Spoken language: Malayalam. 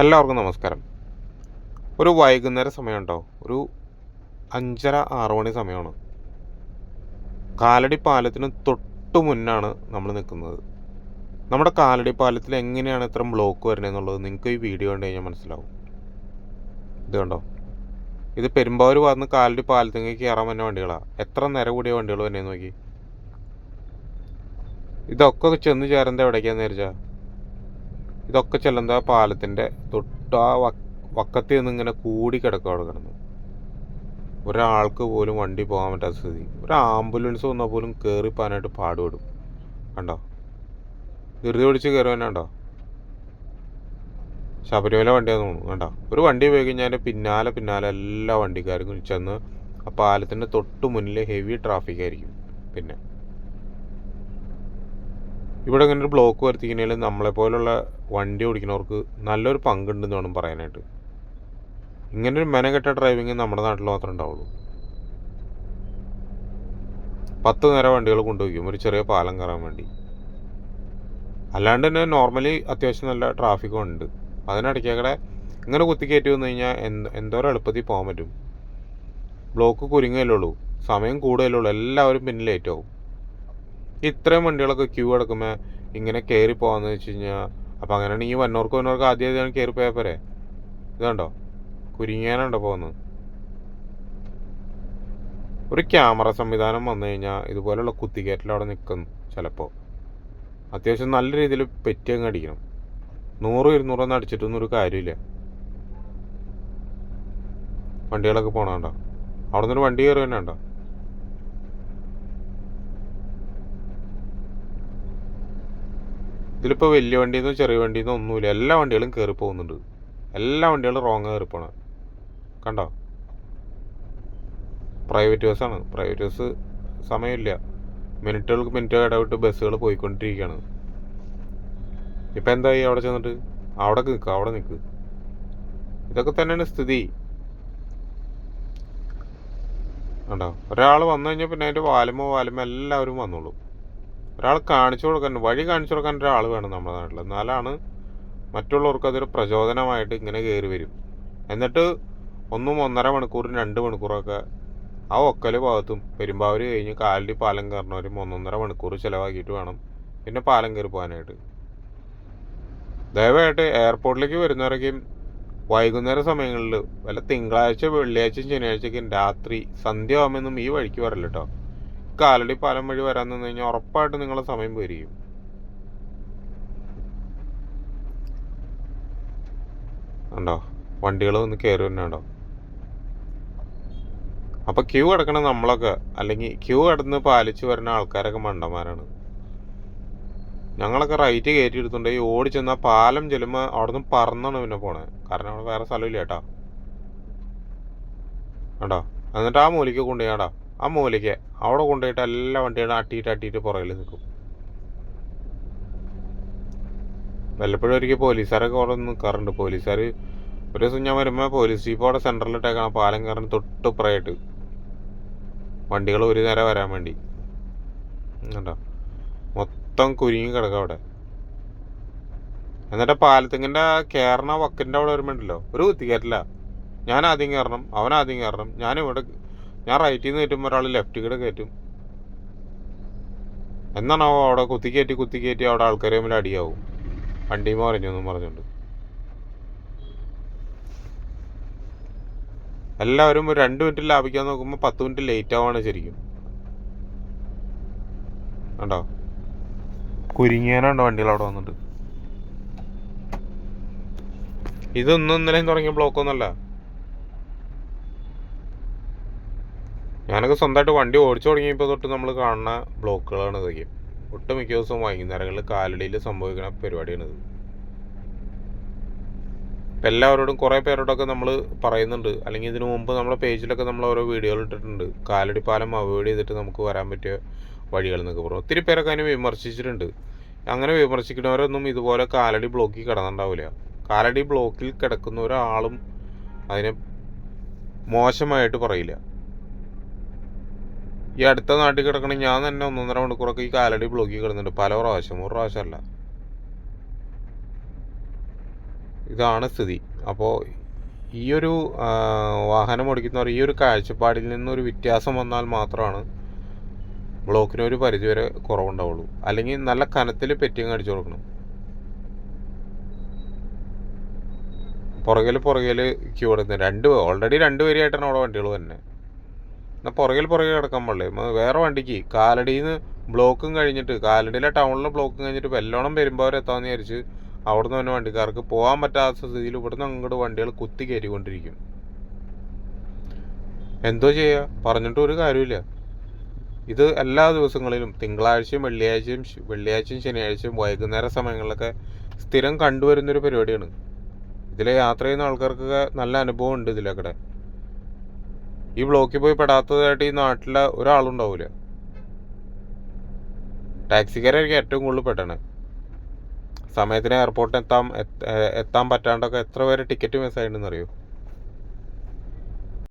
എല്ലാവർക്കും നമസ്കാരം. ഒരു വൈകുന്നേര സമയമുണ്ടോ? ഒരു അഞ്ചര ആറു മണി സമയമാണ്. കാലടി പാലത്തിന് തൊട്ട് മുന്നാണ് നമ്മൾ നിൽക്കുന്നത്. നമ്മുടെ കാലടി പാലത്തിൽ എങ്ങനെയാണ് ഇത്ര ബ്ലോക്ക് വരുന്നത് എന്നുള്ളത് നിങ്ങൾക്ക് ഈ വീഡിയോ കണ്ടു കഴിഞ്ഞാൽ മനസ്സിലാവും. ഇത് കണ്ടോ? ഇത് പെരുമ്പാവൂർ വന്ന് കാലടി പാലത്തേക്ക് കയറാൻ പറ്റുന്ന വണ്ടികളാണ് എത്ര നിര കൂടിയ വണ്ടികൾ തന്നെ നോക്കി. ഇതൊക്കെ ചെന്ന് ചേരുന്നത് എവിടേക്കാന്ന് വിചാരിച്ചാൽ ഇതൊക്കെ ചെല്ലുന്നത് പാലത്തിന്റെ തൊട്ട് ആ വക്കത്തിൽ നിന്ന് ഇങ്ങനെ കൂടി കിടക്കുക അവിടെ കിടന്ന് ഒരാൾക്ക് പോലും വണ്ടി പോകാൻ പറ്റാത്ത സ്ഥിതി. ഒരു ആംബുലൻസ് വന്നാൽ പോലും കയറിപ്പോകാനായിട്ട് പാടുപെടും. കണ്ടോ? ധൃതി പിടിച്ച് തന്നെ കണ്ടോ? ശബരിമല വണ്ടിയാന്ന് തോന്നുന്നു. കണ്ടോ? ഒരു വണ്ടി പോയി കഴിഞ്ഞാൽ പിന്നാലെ പിന്നാലെ എല്ലാ വണ്ടിക്കാർക്കും ചെന്ന് ആ പാലത്തിന്റെ തൊട്ട് മുന്നിൽ ഹെവി ട്രാഫിക് ആയിരിക്കും പിന്നെ ഇവിടെ ഇങ്ങനെ ഒരു ബ്ലോക്ക് വരുത്തിക്കഴിഞ്ഞാൽ നമ്മളെപ്പോലുള്ള വണ്ടി ഓടിക്കുന്നവർക്ക് നല്ലൊരു പങ്കുണ്ടെന്ന് വേണം പറയാനായിട്ട്. ഇങ്ങനൊരു മെനകെട്ട ഡ്രൈവിങ് നമ്മുടെ നാട്ടിൽ മാത്രമേ ഉണ്ടാവുള്ളൂ. പത്ത് നേരം വണ്ടികൾ കൊണ്ടുപോയിക്കും ഒരു ചെറിയ പാലം കയറാൻ വേണ്ടി. അല്ലാണ്ട് തന്നെ നോർമലി അത്യാവശ്യം നല്ല ട്രാഫിക്കും ഉണ്ട്. അതിനിടയ്ക്കടെ ഇങ്ങനെ കുത്തിക്കയറ്റി വന്നു കഴിഞ്ഞാൽ എന്ത് എന്തോരം എളുപ്പത്തിൽ പോകാൻ പറ്റും. ബ്ലോക്ക് കുരുങ്ങല്ലേ ഉള്ളൂ സമയം കൂടുതലേ ഉള്ളൂ എല്ലാവരും പിന്നെ ലേറ്റ് ആവും. ഇത്രയും വണ്ടികളൊക്കെ ക്യൂ കിടക്കുമ്പോൾ ഇങ്ങനെ കയറി പോകാന്ന് വെച്ച് കഴിഞ്ഞാൽ അപ്പം അങ്ങനെയാണെങ്കിൽ വന്നവർക്ക് വന്നവർക്ക് ആദ്യം കയറി പോയാൽ പോരെ? ഇതുണ്ടോ കുരുങ്ങിയാനുണ്ടോ പോകുന്നത് ഒരു ക്യാമറ സംവിധാനം വന്നു കഴിഞ്ഞാൽ ഇതുപോലെയുള്ള കുത്തിക്കയറ്റിൽ അവിടെ നിൽക്കുന്നു ചിലപ്പോൾ അത്യാവശ്യം നല്ല രീതിയിൽ പെറ്റി അങ്ങ് അടിക്കണം. നൂറ് ഇരുന്നൂറൊന്നും അടിച്ചിട്ടൊന്നും ഒരു കാര്യമില്ല. വണ്ടികളൊക്കെ പോണണ്ടോ അവിടെ നിന്നൊരു വണ്ടി കയറി തന്നെ ഉണ്ടോ ഇതിലിപ്പോൾ വലിയ വണ്ടിയെന്നോ ചെറിയ വണ്ടിയെന്നോ ഒന്നുമില്ല. എല്ലാ വണ്ടികളും കയറി പോകുന്നുണ്ട്. എല്ലാ വണ്ടികളും റോങ് കയറി പോണ കണ്ടോ? പ്രൈവറ്റ് ബസ്സാണ് പ്രൈവറ്റ് ബസ് സമയമില്ല. മിനിറ്റുകൾക്ക് മിനിറ്റ് ഇടവിട്ട് ബസ്സുകൾ പോയിക്കൊണ്ടിരിക്കുകയാണ്. ഇപ്പം എന്തായി അവിടെ ചെന്നിട്ട്? അവിടെ നിൽക്കുക അവിടെ നിൽക്ക് ഇതൊക്കെ തന്നെയാണ് സ്ഥിതി. കണ്ടോ? ഒരാൾ വന്നു കഴിഞ്ഞാൽ പിന്നെ അതിന്റെ വാലുമോ വാലുമോ എല്ലാവരും വന്നോളും. ഒരാൾ കാണിച്ചു കൊടുക്കാൻ വഴി കാണിച്ചു കൊടുക്കാൻ ഒരാൾ വേണം നമ്മുടെ നാട്ടിൽ എന്നാലാണ് മറ്റുള്ളവർക്ക് അതൊരു പ്രചോദനമായിട്ട് ഇങ്ങനെ കയറി വരും. എന്നിട്ട് ഒന്നും ഒന്നര മണിക്കൂറും രണ്ട് മണിക്കൂറൊക്കെ ആ ഒക്കൽ ഭാഗത്തും പെരുമ്പാവൂർ കഴിഞ്ഞ് കാലിൽ പാലം കയറണവരും ഒന്നൊന്നര മണിക്കൂർ ചിലവാക്കിയിട്ട് വേണം പിന്നെ പാലം കയറി പോകാനായിട്ട്. ദയവായിട്ട് എയർപോർട്ടിലേക്ക് വരുന്നവരൊക്കെയും വൈകുന്നേര സമയങ്ങളിൽ വല്ല തിങ്കളാഴ്ച വെള്ളിയാഴ്ച ശനിയാഴ്ചയ്ക്കും രാത്രി സന്ധ്യ ആകുമെന്നും ഈ വഴിക്ക് വരല്ലോ കേട്ടോ കാലടി പാലം വഴി വരാൻ നിന്ന് കഴിഞ്ഞാൽ ഉറപ്പായിട്ട് നിങ്ങളെ സമയം പോയിരിക്കും ഉണ്ടോ വണ്ടികൾ ഒന്ന് കയറി തന്നെ ഉണ്ടോ അപ്പൊ ക്യൂ കിടക്കണ നമ്മളൊക്കെ അല്ലെങ്കിൽ ക്യൂ കിടന്ന് പാലിച്ചു വരുന്ന ആൾക്കാരൊക്കെ മണ്ടന്മാരാണ്. ഞങ്ങളൊക്കെ റൈറ്റ് കയറ്റി എടുത്തുണ്ട് ഈ ഓടി ചെന്ന പാലം ചെല്ലുമ്പോൾ അവിടുന്ന് പറന്നാണ് പിന്നെ പോണേ. കാരണം അവിടെ വേറെ സ്ഥലമില്ല കേട്ടോ. കണ്ടോ? എന്നിട്ട് ആ മൂലിക്ക് കൊണ്ടുപോയാടാ ആ മൂലയ്ക്ക് അവിടെ കൊണ്ടുപോയിട്ട് എല്ലാ വണ്ടികളും അട്ടിയിട്ട് അട്ടിയിട്ട് പുറകിൽ നിൽക്കും. വല്ലപ്പോഴും ഒരിക്കൽ പോലീസുകാരൊക്കെ അവിടെ നിൽക്കാറുണ്ട് പോലീസുകാർ ഒരു ദിവസം ഞാൻ വരുമ്പോൾ പോലീസ് ജീപ്പ് അവിടെ സെന്ററിലിട്ടേക്കാണ് പാലം കയറാൻ തൊട്ട് പുറയായിട്ട് വണ്ടികൾ ഒരു നേരം വരാൻ വേണ്ടി. കണ്ടോ? മൊത്തം കുരുങ്ങി കിടക്കുക അവിടെ. എന്നിട്ട് പാലത്തിങ്ങിന്റെ കയറണ വക്കിന്റെ അവിടെ വരുമ്പോണ്ടല്ലോ ഒരു കുത്തി കയറ്റില്ല. ഞാൻ ആദ്യം കയറണം അവൻ ആദ്യം കയറണം. ഞാൻ ഇവിടെ ഞാൻ റൈറ്റിൽ നിന്ന് കയറ്റുമ്പോൾ ഒരാൾ ലെഫ്റ്റ് കൂടെ കയറ്റും എന്നാണോ അവിടെ കുത്തിക്കയറ്റി കുത്തിക്കയറ്റി അവിടെ ആൾക്കാർ തമ്മിൽ അടിയാവും. വണ്ടിയും മറിഞ്ഞു എന്നും പറഞ്ഞുകൊണ്ട് എല്ലാവരും ഒരു രണ്ട് മിനിറ്റ് ലാഭിക്കാൻ നോക്കുമ്പോൾ പത്ത് മിനിറ്റ് ലേറ്റ് ആവാണ് ശരിക്കും. ഉണ്ടോ കുരുങ്ങിയാനുണ്ടോ വണ്ടികൾ അവിടെ വന്നിട്ട്. ഇതൊന്നും ഇന്നലെയും തുടങ്ങിയ ബ്ലോക്കൊന്നുമല്ല ഞാനൊക്കെ സ്വന്തമായിട്ട് വണ്ടി ഓടിച്ചു തുടങ്ങിയപ്പോൾ തൊട്ട് നമ്മൾ കാണുന്ന ബ്ലോക്കുകളാണ് ഇതൊക്കെ. ഒട്ടുമിക്ക ദിവസവും വൈകുന്നേരങ്ങളിൽ കാലടിയിൽ സംഭവിക്കുന്ന പരിപാടിയാണിത്. ഇപ്പം എല്ലാവരോടും കുറേ പേരോടൊക്കെ നമ്മൾ പറയുന്നുണ്ട്. അല്ലെങ്കിൽ ഇതിനു മുമ്പ് നമ്മളെ പേജിലൊക്കെ നമ്മൾ ഓരോ വീഡിയോകൾ ഇട്ടിട്ടുണ്ട്. കാലടി പാലം അവോയ്ഡ് ചെയ്തിട്ട് നമുക്ക് വരാൻ പറ്റിയ വഴികൾ എന്നൊക്കെ പറഞ്ഞു. ഒത്തിരി പേരൊക്കെ അതിനെ വിമർശിച്ചിട്ടുണ്ട്. അങ്ങനെ വിമർശിക്കുന്നവരൊന്നും ഇതുപോലെ കാലടി ബ്ലോക്കിൽ കിടന്നുണ്ടാവില്ല കാലടി ബ്ലോക്കിൽ കിടക്കുന്ന ഒരാളും അതിനെ മോശമായിട്ട് പറയില്ല. ഈ അടുത്ത നാട്ടിൽ കിടക്കണ ഞാൻ തന്നെ ഒന്നൊന്നര മണിക്കൂറൊക്കെ ഈ കാലടി ബ്ലോക്കിൽ കിടന്നിട്ട് പല പ്രാവശ്യം ഒരു പ്രാവശ്യമല്ല ഇതാണ് സ്ഥിതി. അപ്പോൾ ഈ ഒരു വാഹനം ഓടിക്കുന്നവർ ഈ ഒരു കാഴ്ചപ്പാടിൽ നിന്നൊരു വ്യത്യാസം വന്നാൽ മാത്രമാണ് ബ്ലോക്കിന് ഒരു പരിധിവരെ കുറവുണ്ടാവുള്ളൂ. അല്ലെങ്കിൽ നല്ല കനത്തിൽ പെറ്റിങ് അടിച്ചു കൊടുക്കണം. പുറകിൽ പുറകിൽ ക്യൂ എടുക്കുന്നത്. രണ്ട് ഓൾറെഡി രണ്ട് പേരായിട്ടാണ് അവിടെ വണ്ടികൾ തന്നെ എന്നാൽ പുറകിൽ പുറകിൽ കിടക്കാൻ പാടില്ലേ? വേറെ വണ്ടിക്ക്. കാലടിയിൽ നിന്ന് ബ്ലോക്കും കഴിഞ്ഞിട്ട് കാലടിയിലെ ടൗണിലെ ബ്ലോക്കും കഴിഞ്ഞിട്ട് വെല്ലോണം വരുമ്പോൾ എത്താമെന്ന് വിചാരിച്ച് അവിടുന്ന് തന്നെ വണ്ടിക്കാർക്ക് പോകാൻ പറ്റാത്ത സ്ഥിതിയിൽ ഇവിടുന്ന് അങ്ങോട്ട് വണ്ടികൾ കുത്തി കയറ്റിക്കൊണ്ടിരിക്കും എന്തോ ചെയ്യുക പറഞ്ഞിട്ട് ഒരു കാര്യമില്ല ഇത് എല്ലാ ദിവസങ്ങളിലും തിങ്കളാഴ്ചയും വെള്ളിയാഴ്ചയും വെള്ളിയാഴ്ചയും ശനിയാഴ്ചയും വൈകുന്നേര സമയങ്ങളിലൊക്കെ സ്ഥിരം കണ്ടുവരുന്നൊരു പരിപാടിയാണ്. ഇതിലെ യാത്ര ചെയ്യുന്ന ആൾക്കാർക്കൊക്കെ നല്ല അനുഭവം ഉണ്ട് ഇതിലൊക്കെ. ഈ ബ്ലോക്കിൽ പോയി പെടാത്തതായിട്ട് ഈ നാട്ടിലെ ഒരാളുണ്ടാവില്ല ടാക്സിക്കാരായിരിക്കും ഏറ്റവും കൂടുതൽ പെട്ടണേ സമയത്തിന് എയർപോർട്ടിൽ എത്താൻ എത്ത- എത്താൻ പറ്റാണ്ടൊക്കെ എത്ര പേര് ടിക്കറ്റ് മിസ്സായിട്ടുണ്ടെന്ന് അറിയോ